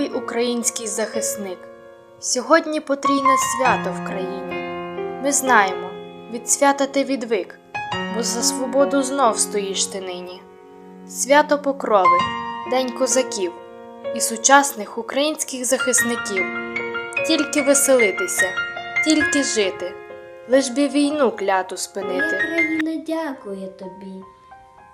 Сміливий український захисник. Сьогодні потрійне свято в країні. Ми знаємо, від свята ти відвик, бо за свободу знов стоїш ти нині. Свято Покрови, День козаків і сучасних українських захисників. Тільки веселитися, тільки жити, лиш би війну кляту спинити. країна дякує тобі,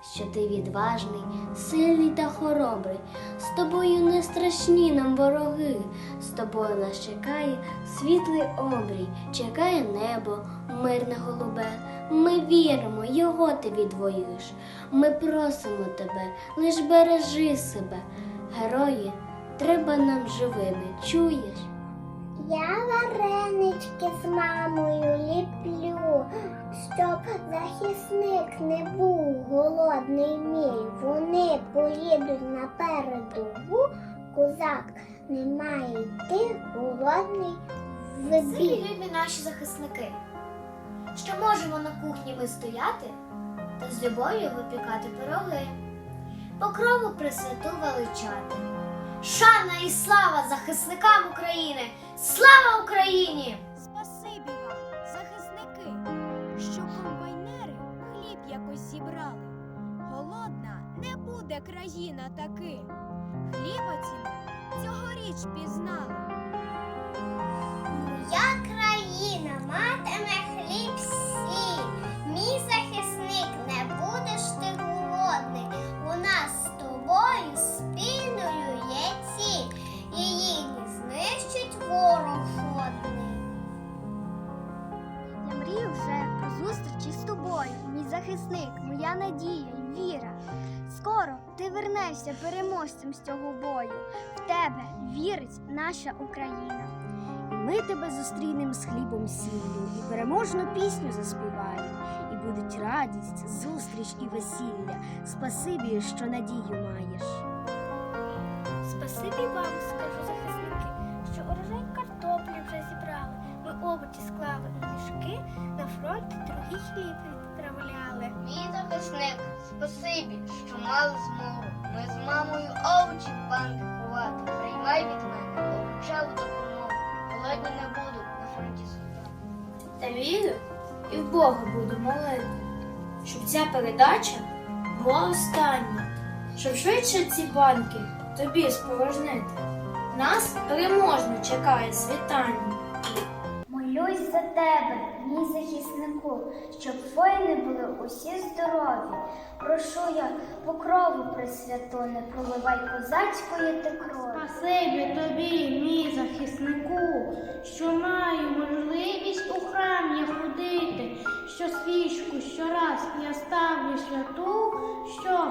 що ти відважний, сильний та хоробрий. З тобою не страшні нам вороги. З тобою нас чекає світлий обрій, чекає небо, мирне голубе. Ми віримо, його ти відвоюєш. Ми просимо тебе, лиш бережи себе. Герої, треба нам живими, чуєш? Я варенички з мамою ліплю, щоб захисник не був голодний мій. Вони поїдуть на передову, козак не має йти голодний в бій. любі наші захисники, що можемо на кухні ми стояти та з любов'ю випікати пироги, покрову пресвяту величати. Шана і слава захисникам України! Слава Україні! Спасибі вам, захисники, що комбайнери хліб якось зібрали. Голодна не буде країна таки. Хліба ціну цьогоріч пізнали. Моя захисник, моя надія й віра. Скоро ти вернешся переможцем з цього бою. В тебе вірить наша Україна. І ми тебе зустрінем з хлібом сіллю, і переможну пісню заспіваємо. І будуть радість, зустріч і весілля. Спасибі, що надію маєш. Спасибі вам, скажу захисники, що урожай картоплі вже зібрали. Ми овочі склали у мішки, на фронт другий хліб відправляли. Мій захисник, спасибі, що мали змогу. Ми з мамою овочі в банки ховати. Приймай від мене овочеву допомогу. Голодні не будуть на фронті солдати. Та вірю і в Бога буду молити, щоб ця передача була остання, щоб швидше ці банки тобі спорожнити. Нас переможно чекає світання. Молюсь за тебе, мій захиснику, щоб воїни були усі здорові. Прошу я покрову пресвяту, не проливай козацької ти крові. Спасибі тобі, мій захиснику, що маю можливість у храм ходити, що свічку щораз я ставлю святу, щоб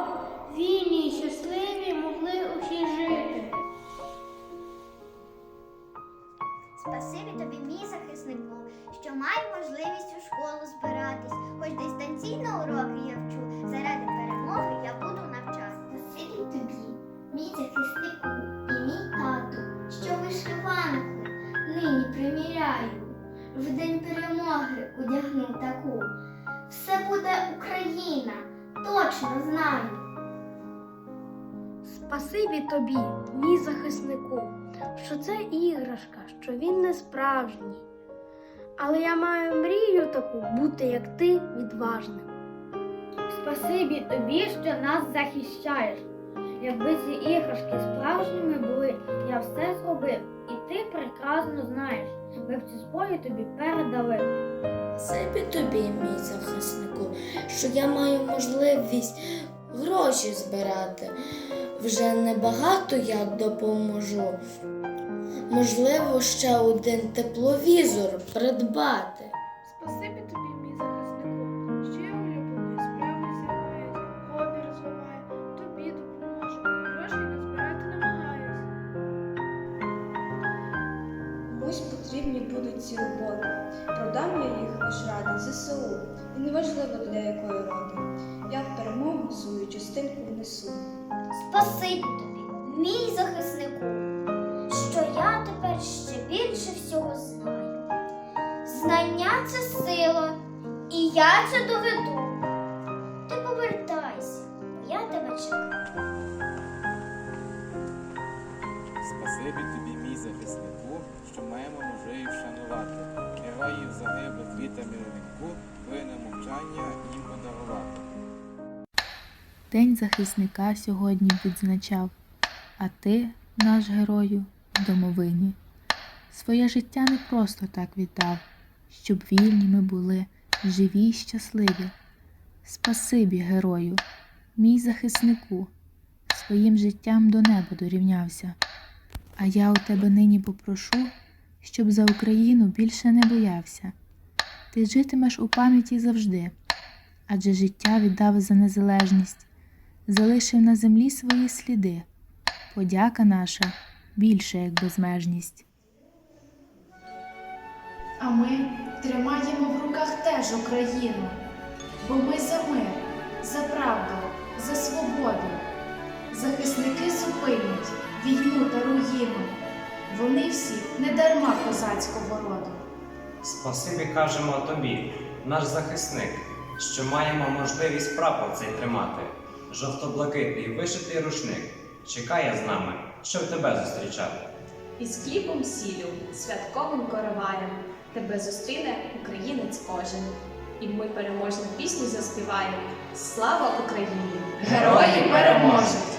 перемоги таку. Все буде Україна, точно знаю. Спасибі тобі, мій захиснику, що це іграшка, що він не справжній. Але я маю мрію таку бути, як ти, відважним. Спасибі тобі, що нас захищаєш. Якби ці іграшки справжніми були, я все зробив, і ти прекрасно знаєш. Ми б ці зброї тобі передали. Спасибі тобі, мій захиснику, що я маю можливість гроші збирати. Вже небагато я допоможу. Можливо, ще один тепловізор придбати. Спасибі тобі, мій захиснику, що я улюбленої справи займаюся, хобі розвиваю, тобі допоможу, грошей назбирати намагаюсь. Комусь потрібні будуть ці роботи. Продам ЗСУ. І неважливо для якої роди. Я в перемогу свою частинку внесу. Спасибі тобі, мій захиснику, що я тепер ще більше всього знаю. Знання це сила, і я це доведу. Ти повертайся, я тебе чекаю. Спасибі тобі, мій захиснику, що маємо можливість вшанувати. Героїв загиблих з вітами вінку, хвилина мовчання їм подарувати. День захисника сьогодні відзначав, а ти, наш герою, в домовині. Своє життя не просто так віддав, щоб вільні ми були, живі й щасливі. Спасибі, герою, мій захиснику, своїм життям до неба дорівнявся. А я у тебе нині попрошу, щоб за Україну більше не боявся. Ти житимеш у пам'яті завжди, адже життя віддав за незалежність залишив на землі свої сліди. Подяка наша більше, як безмежність. А ми тримаємо в руках теж Україну, бо ми за мир, за правду, за свободу. Захисники зупинять війну та руїну. Вони всі не дарма козацького роду. Спасибі кажемо тобі, наш захисник, що маємо можливість прапор цей тримати. Жовто-блакитний вишитий рушник чекає з нами, щоб тебе зустрічати. Із хлібом сіллю, святковим короваєм тебе зустріне українець кожен. І ми переможну пісню заспіваємо. Слава Україні! Герої переможуть!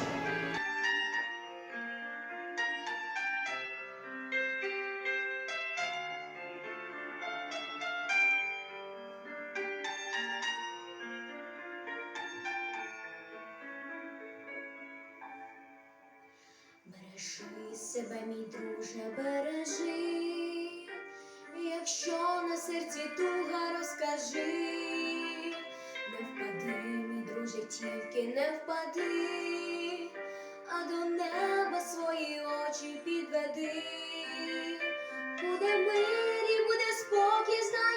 Себе, мій друже, бережи, якщо на серці туга розкажи, не впади, мій друже, тільки не впади, а до неба свої очі підведи. Буде мир і буде спокій, знаю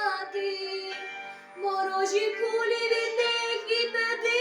ворожі кулі від них відведи.